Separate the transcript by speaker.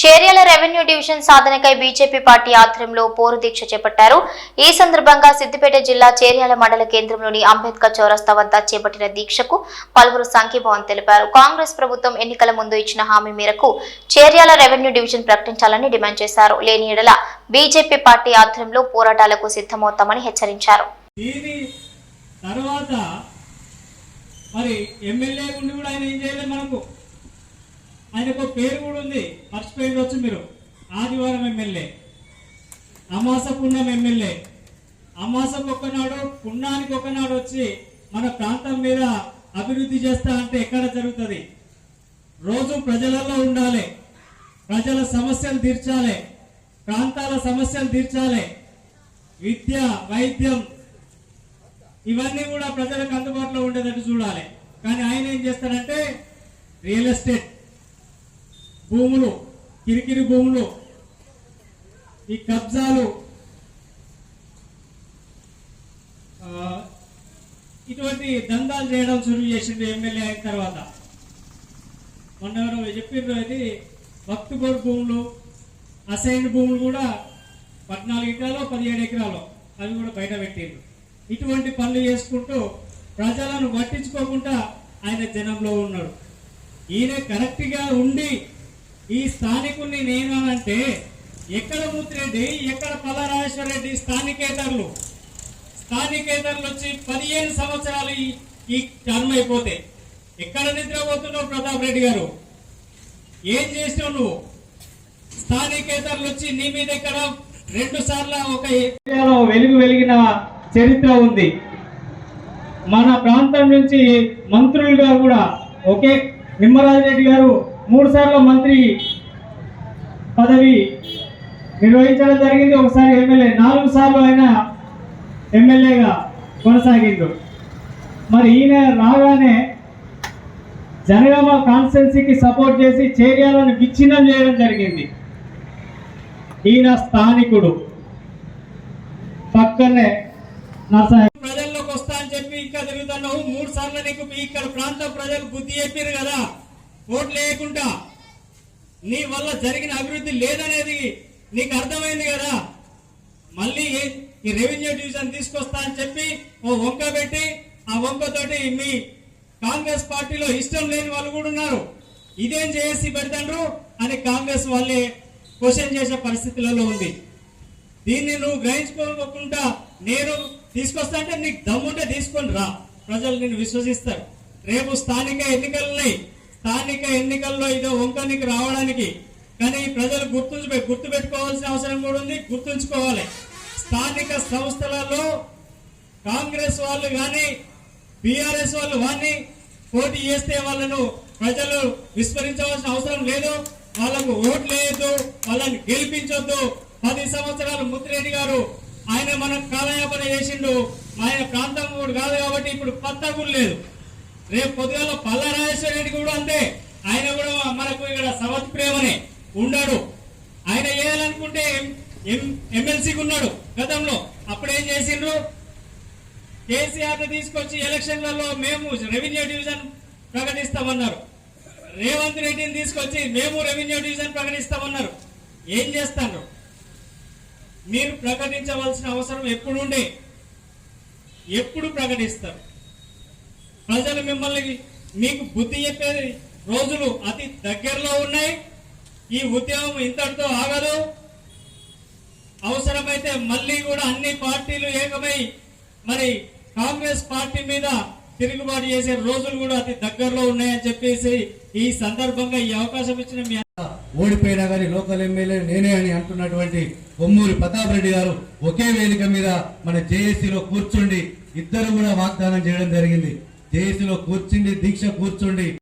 Speaker 1: Cheriyal revenue division సాధనకై BJP party ఆధ్వర్యంలో పోరు దీక్ష చేపట్టారు. ఈ సందర్భంగా సిద్దిపేట జిల్లా చేర్యాల మండల కేంద్రంలోని అంబేద్కర్ చౌరస్తా వద్ద చేపట్టిన దీక్షకు పలువురు సంఘీభావం తెలిపారు. కాంగ్రెస్ ప్రభుత్వం ఎన్నికల ముందు ఇచ్చిన హామీ మేరకు చేర్యాల రెవెన్యూ డివిజన్ ప్రకటించాలని డిమాండ్ చేశారు. లేని ఎడల బీజేపీ పార్టీ ఆధ్వర్యంలో పోరాటాలకు సిద్ధమవుతామని హెచ్చరించారు.
Speaker 2: తర్వాత మరి ఎమ్మెల్యే ఉండి కూడా ఆయన ఏం చేయలేదు మనకు. ఆయనకు ఒక పేరు కూడా ఉంది. మర్చిపోయిండొచ్చు మీరు. ఆదివారం ఎమ్మెల్యే. అమాస పుణ్యం ఎమ్మెల్యే. అమాసకు ఒకనాడు పుణ్యానికి ఒకనాడు వచ్చి మన ప్రాంతం మీద అభివృద్ధి చేస్తా అంటే ఎక్కడ జరుగుతుంది? రోజు ప్రజలలో ఉండాలి. ప్రజల సమస్యలు తీర్చాలి. ప్రాంతాల సమస్యలు తీర్చాలి. విద్య వైద్యం ఇవన్నీ కూడా ప్రజలకు అందుబాటులో ఉండేటట్టు చూడాలి. కానీ ఆయన ఏం చేస్తాడంటే రియల్ ఎస్టేట్ భూములు కిరికిరి భూములు ఈ కబ్జాలు ఇటువంటి దందాలు చేయడం సులువు చేసిండు ఎమ్మెల్యే అయిన తర్వాత. మొన్న ఎవరో చెప్పిండ్రు అది వక్తు బోర్డు భూములు అసైన్ భూములు కూడా పద్నాలుగు ఎకరాలు పదిహేడు ఎకరాలు అవి కూడా బయట పెట్టిండ్రు ఇటువంటి పనులు చేసుకుంటూ ప్రజలను పట్టించుకోకుండా ఆయన జనంలో ఉన్నాడు. ఈయన కరెక్ట్గా ఉండి ఈ స్థానికుల్ని నేను అంటే ఎక్కడ మూతిరెడ్డి ఎక్కడ పల్లారాజేశ్వర రెడ్డి స్థానికేతరులు? స్థానికేతరులు వచ్చి పదిహేను సంవత్సరాలు ఈ- టర్మ్ అయిపోతే ఎక్కడ నిద్రపోతున్నావు ప్రతాప్ రెడ్డి గారు? ఏం చేసినావు నువ్వు? స్థానికేతరులు వచ్చి నీ మీద ఇక్కడ రెండు సార్లు ఒక ఏరియాలో వెలుగు వెలిగిన చరిత్ర ఉంది. మన ప్రాంతం నుంచి మంత్రులుగా కూడా ఒకే నిమ్మరాజరెడ్డి గారు మూడు సార్లు మంత్రి పదవి నిర్వహించడం జరిగింది. ఒకసారి ఎమ్మెల్యే నాలుగు సార్లు ఆయన ఎమ్మెల్యేగా కొనసాగిండు. మరి ఈయన రాగానే జనగామ కాన్స్టెన్సీకి సపోర్ట్ చేసి చేర్యాలను విచ్ఛిన్నం చేయడం జరిగింది. ఈయన స్థానికుడు. పక్కనే నరసాయ ప్రజల్లోకి వస్తా అని చెప్పి ఇంకా తిరుగుతున్నావు. మూడు సార్లు నీకు మీ ఇక్కడ ప్రాంత ప్రజలు బుద్ధి చెప్పారు కదా. ఓట్లు వేయకుండా నీ వల్ల జరిగిన అభివృద్ధి లేదనేది నీకు అర్థమైంది కదా? మళ్ళీ ఈ రెవెన్యూ డివిజన్ తీసుకొస్తా అని చెప్పి ఓ వంక పెట్టి ఆ వంకతోటి మీ కాంగ్రెస్ పార్టీలో ఇష్టం లేని వాళ్ళు కూడా ఉన్నారు. ఇదేం చేసి పెడతాండ్రు? అని కాంగ్రెస్ వాళ్ళే క్వశ్చన్ చేసే పరిస్థితులలో ఉంది. దీన్ని నువ్వు గ్రహించుకోకుండా నేను తీసుకొస్తా అంటే నీకు దమ్ముంటే తీసుకొని రా. ప్రజలు నేను విశ్వసిస్తారు. రేపు స్థానిక ఎన్నికలు ఉన్నాయి. స్థానిక ఎన్నికల్లో ఇదో వంక రావడానికి. కానీ ప్రజలు గుర్తుంచు గుర్తు పెట్టుకోవాల్సిన అవసరం కూడా ఉంది గుర్తుంచుకోవాలి. స్థానిక సంస్థలలో కాంగ్రెస్ వాళ్ళు కానీ బీఆర్ఎస్ వాళ్ళు కానీ పోటీ చేస్తే వాళ్ళను ప్రజలు విస్మరించవలసిన అవసరం లేదు. వాళ్ళకు ఓట్లు వేయద్దు వాళ్ళని గెలిపించొద్దు. పది సంవత్సరాలు ముత్తిరెడ్డి గారు ఆయన మనకు కాలయాపన చేసిండు. ఆయన ప్రాంతం కూడా కాదు కాబట్టి ఇప్పుడు పత్తా కూడా లేదు రేపు పొద్దుగాల పల్లారాజేశ్వర రెడ్డి కూడా అంతే. ఆయన కూడా మనకు ఇక్కడ సవతి ప్రేమనే ఉన్నాడు ఆయన చేయాలనుకుంటే ఎమ్మెల్సీకి ఉన్నాడు గతంలో. అప్పుడేం చేసిండ్రు? కేసీఆర్ తీసుకొచ్చి ఎలక్షన్లలో మేము రెవెన్యూ డివిజన్ ప్రకటిస్తామన్నారు. రేవంత్ రెడ్డిని తీసుకొచ్చి మేము రెవెన్యూ డివిజన్ ప్రకటిస్తామన్నారు. ఏం చేస్తాను మీరు ప్రకటించవలసిన అవసరం ఎప్పుడుండే? ఎప్పుడు ప్రకటిస్తారు? ప్రజలు మిమ్మల్ని మీకు బుద్ధి చెప్పే రోజులు అతి దగ్గరలో ఉన్నాయి. ఈ ఉద్యమం ఇంతటితో ఆగదు. అవసరమైతే మళ్ళీ కూడా అన్ని పార్టీలు ఏకమై మరి కాంగ్రెస్ పార్టీ మీద తిరుగుబాటు చేసే రోజులు కూడా అతి దగ్గరలో ఉన్నాయని చెప్పేసి ఈ సందర్భంగా ఈ అవకాశం ఇచ్చిన మీ
Speaker 3: ఓడిపోయినా కానీ లోకల్ ఎమ్మెల్యే నేనే అని అంటున్నటువంటి కొమ్మూరి ప్రతాప్ రెడ్డి గారు ఒకే వేదిక మీద మన జేఏసీలో కూర్చుండి ఇద్దరు కూడా వాగ్దానం చేయడం జరిగింది. జేఏసీలో కూర్చుండి దీక్ష కూర్చుండి.